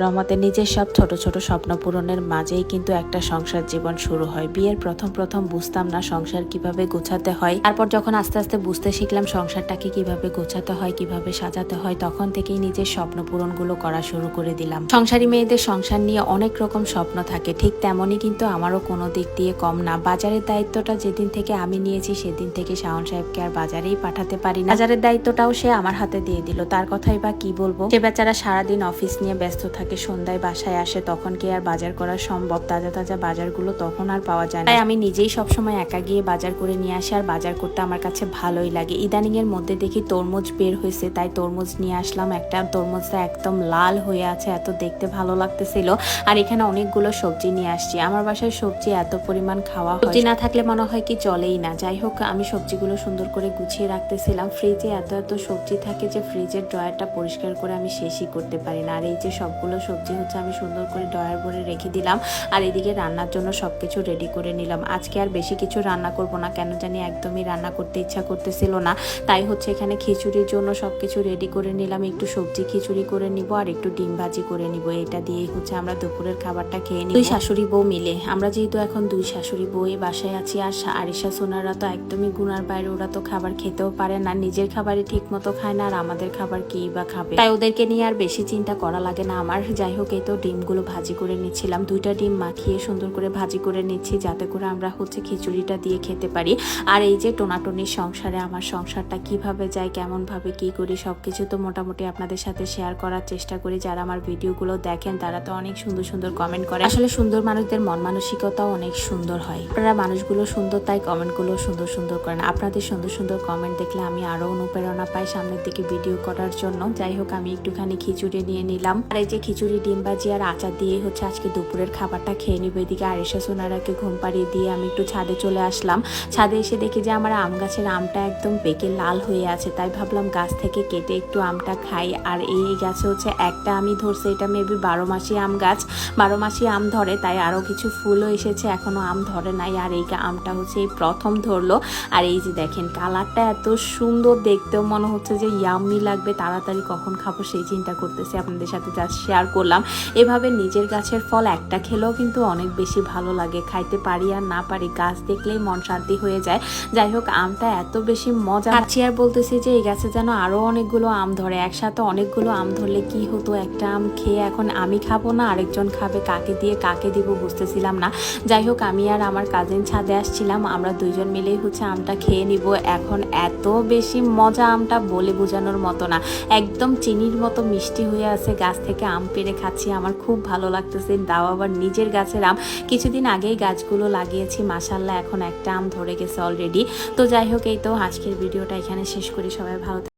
রহমতের নিজের সব ছোট ছোট স্বপ্ন পূরণের মাঝেই কিন্তু একটা সংসার জীবন শুরু হয়। বিয়ের প্রথম প্রথম বুঝতাম না সংসার কীভাবে গোছাতে হয়। তারপর যখন আস্তে আস্তে বুঝতে শিখলাম সংসারটাকে কীভাবে গোছাতে হয়, কীভাবে সাজাতে হয়, তখন থেকেই নিজের স্বপ্ন পূরণগুলো করা শুরু করে দিলাম। সংসারী মেয়েদের সংসার নিয়ে অনেক রকম স্বপ্ন থাকে। ঠিক তেমনই কিন্তু আমারও কোনো দিক দিয়ে কম না। বাজারের দায়িত্বটা যেদিন থেকে আমি নিয়েছি, সেদিন থেকে শাওন সাহেবকে আর বাজারেই পাঠাতে পারি না। বাজারের দায়িত্বটাও সে আমার হাতে দিয়ে দিল। তার কথাই বা কি বলব? সে বেচারা সারাদিন অফিস নিয়ে ব্যস্ত থাকে। সন্ধ্যায় বাসায় আসে, তখন কি আর বাজার করা সম্ভব? তাজা তাজা বাজারগুলো তখন আর পাওয়া যায় না। আমি নিজেই সবসময় একা গিয়ে বাজার করে নিয়ে আসি আর বাজার করতে আমার কাছে ভালোই লাগে। ইদানিং এর মধ্যে দেখি তরমুজ বের হয়েছে, তাই তরমুজ নিয়ে আসলাম একটা। তরমুজটা একদম লাল হয়ে আছে, এত দেখতে ভালো লাগতেছিল। আর এখানে অনেকগুলো সবজি নিয়ে আসছি। আমার বাসায় সবজি এত পরিমাণ খাওয়া সবজি না থাকলে মনে হয় কি চলেই না। যাই হোক, আমি সবজিগুলো সুন্দর করে গুছিয়ে রাখতেছিলাম। ফ্রিজে এত এত সবজি থাকে যে, ফ্রিজের ড্রয়ারটা পরিষ্কার করে আমি শেষই করতে পারি না। আর এই যে সবগুলো সবজি হচ্ছে আমি সুন্দর করে ড্রয়ার ভরে রেখে দিলাম। আর এদিকে রান্নার জন্য সবকিছু রেডি করে নিলাম। আজকে আর বেশি কিছু রান্না করব না, কেন জানি একদমই রান্না করতে ইচ্ছা করতেছিল না। তাই হচ্ছে এখানে খিচুড়ির জন্য সবকিছু রেডি করে নিলাম। একটু সবজি খিচুড়ি করে নিব আর একটু ডিম ভাজি করে নিব। এটা দিয়েই হচ্ছে আমরা দুপুরের খাবারটা খেয়ে নিই দুই শাশুড়ি বউ মিলে। আমরা যেহেতু এখন দুই শাশুড়ি বউ এই বাসায় আছি। আর আরিশা, সোনারা তো একদমই গুনার বাইরে। ওরা তো খাবার খেতেও পারে না। নিজের খাবারই ঠিক মতো খায় না। আর আমাদের খাবার কি বা খাবে? তাই ওদেরকে নিয়ে আর বেশি চিন্তা করা লাগে না। আমার যাই হোক, এই তো ডিমগুলো ভাজি করে নিচ্ছিলাম। দুইটা ডিম মাখিয়ে সুন্দর করে ভাজি করে নিচ্ছি, যাতে করে আমরা হচ্ছে খিচুড়িটা দিয়ে খেতে পারি। আর এই যে টোনাটনির সংসারে, আমার সংসারটা কীভাবে যায় কেমন ভাবে কি করি, সবকিছু তো মোটামুটি আপনাদের সাথে শেয়ার করার চেষ্টা করি। যারা আমার ভিডিওগুলো দেখেন, তারা তো অনেক সুন্দর সুন্দর কমেন্ট করে আসলে সুন্দর মানুষদের মন মানসিকতাও অনেক সুন্দর হয়। আপনারা মানুষগুলো সুন্দর, তাই কমেন্টগুলো সুন্দর সুন্দর করেন। আপনাদের সুন্দর সুন্দর কমেন্ট দেখলে আমি আরও অনুপ্রেরণা পাই সামনের দিকে ভিডিও করার জন্য। যাই হোক, আমি একটুখানি খিচুড়ি নিয়ে নিলাম। আর এই যে খিচুড়ি, ডিম ভাজি আর আচার দিয়ে হচ্ছে আজকে দুপুরের খাবারটা খেয়ে নিব। এদিকে আরিশা সোনারাকে ঘুম পাড়িয়ে দিয়ে আমি একটু ছাদে চলে আসলাম। ছাদে এসে দেখি যে আমার আম গাছের আমটা একদম পেকে লাল হয়ে আছে, তাই ভাবলাম গাছ থেকে কেটে একটু আমটা খাই। আর এই গাছে হচ্ছে একটা আমি ধরছে, এটা মেবি বারো মাসি আম গাছ। বারো মাসি আম ধরে, তাই আরও কিছু ফুলও এসেছে এখনও আম ধরে নাই। আর এই আমটা হচ্ছে এই প্রথম ধরলো। আর এই যে দেখেন, কালারটা এত সুন্দর দেখতেও মনে হচ্ছে যে ইয়াম্মি লাগবে। তাড়াতাড়ি কখন খাব সেই চিন্তা করতেছি। আপনাদের সাথে জাস্ট শেয়ার করলাম। এভাবে নিজের গাছের ফল একটা খেলেও কিন্তু অনেক বেশি ভালো লাগে। খাইতে পারি আর না পারি গাছ দেখলেই মন শান্তি হয়ে যায়। যাই হোক, আমটা এত বেশি মজা খাচ্ছি আর বলতেছি যে, এই গাছে যেন আরও অনেকগুলো আম ধরে। একসাথে অনেকগুলো আম ধরলে কি হতো? একটা আম খেয়ে এখন আমি খাব না? আরেকজন খাবে কাকে দিয়ে কাকে দিব বুঝতেছিলাম না। যাই হোক, আমি আর আমার কাজিন ছাদে আসছিলাম। আমরা দুইজন মিলেই হচ্ছে আমটা খেয়ে নিব। এখন এত বেশি মজা আমটা বলে বোঝানোর মতো না। একদম চিনির মতো মিষ্টি হয়ে আছে গাছ থেকে আম পেড়ে খাচ্ছি, আমার খুব ভালো লাগতেছে। দাও আবার নিজের গাছের আম। কিছুদিন আগেই গাছগুলো লাগিয়েছি মাসাল্লাহ এখন একটা আম ধরে গেছে অলরেডি তো যাই হোক, এই তো আজকের ভিডিওটা এখানে শেষ করি। সবাই ভালো।